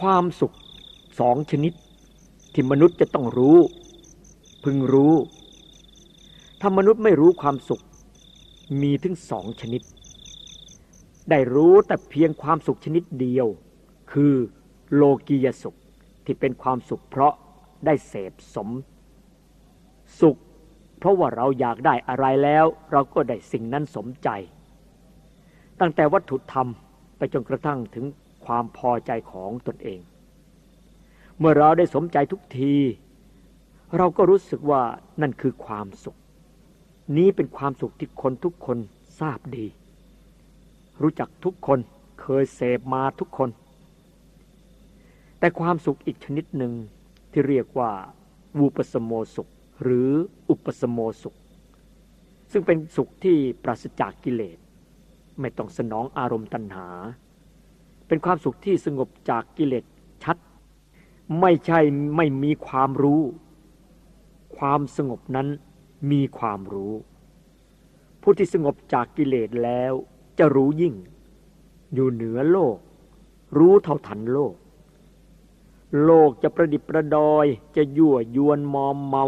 ความสุขสองชนิด ที่มนุษย์จะต้องรู้ พึงรู้ ถ้ามนุษย์ไม่รู้ความสุข มีถึงสองชนิด ได้รู้แต่เพียงความสุขชนิดเดียว คือ โลกียสุขที่เป็นความสุขเพราะได้เสพสม สุข เพราะว่าเราอยากได้อะไรแล้ว เราก็ได้สิ่งนั้นสมใจ ตั้งแต่วัตถุธรรมไปจนกระทั่งถึงความพอใจของตนเอง เมื่อเราได้สมใจทุกที เราก็รู้สึกว่านั่นคือความสุข นี้เป็นความสุขที่คนทุกคนทราบดี รู้จักทุกคนเคยเสพมาทุกคน แต่ความสุขอีกชนิดหนึ่งที่เรียกว่าวูปสมโมสุข หรืออุปสมโมสุข ซึ่งเป็นสุขที่ปราศจากกิเลส ไม่ต้องสนองอารมณ์ตัณหา เป็นความสุขที่สงบจากกิเลสชัด ไม่ใช่ไม่มีความรู้ ความสงบนั้นมีความรู้ ผู้ที่สงบจากกิเลสแล้วจะรู้ยิ่ง อยู่เหนือโลก รู้เท่าทันโลก โลกจะประดิษฐ์ประดอย จะยั่วยวนมอมเมา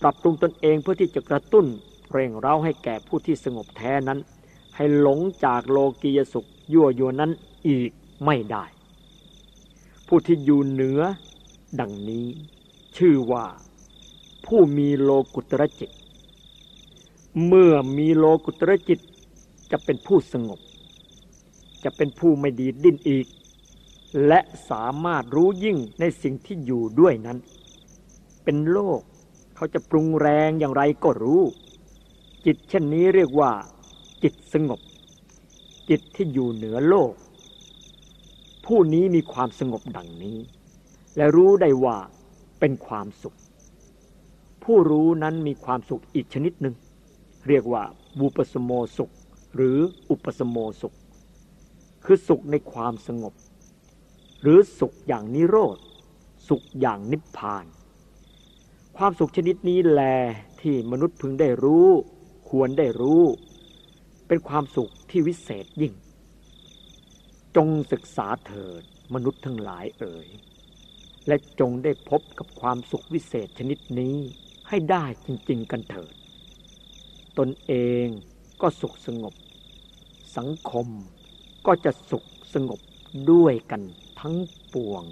ปรับปรุงตนเองเพื่อที่จะกระตุ้นเร่งเร้าให้แก่ผู้ที่สงบแท้นั้น ให้หลงจากโลกียสุขยั่วยวนนั้นอีกไม่ได้ ผู้ที่อยู่เหนือ ดังนี้ ชื่อว่า ผู้มีโลกุตระจิต เมื่อมีโลกุตระจิตจะเป็นผู้สงบ จะเป็นผู้ไม่ดีดิ้นอีก และสามารถรู้ยิ่งในสิ่งที่อยู่ด้วยนั้น เป็นโลกเขาจะปรุงแรงอย่างไรก็รู้ จิตเช่นนี้เรียกว่า จิตสงบ จิตที่อยู่เหนือโลก ผู้นี้มีความสงบดังนี้ และรู้ได้ว่าเป็นความสุข ผู้รู้นั้นมีความสุขอีกชนิดหนึ่ง เรียกว่าบูปสโมสุข หรืออุปสโมสุข คือสุขในความสงบ หรือสุขอย่างนิโรธ สุขอย่างนิพพาน ความสุขชนิดนี้แลที่มนุษย์พึงได้รู้ ควรได้รู้ เป็นความสุขที่วิเศษยิ่ง จงศึกษาเถิดมนุษย์ทั้งหลายเอ่ยและจงได้พบกับความสุขวิเศษชนิดนี้ให้ได้จริง ๆ กันเถิด ตนเองก็สุขสงบ สังคมก็จะสุขสงบด้วยกัน ทั้งปวง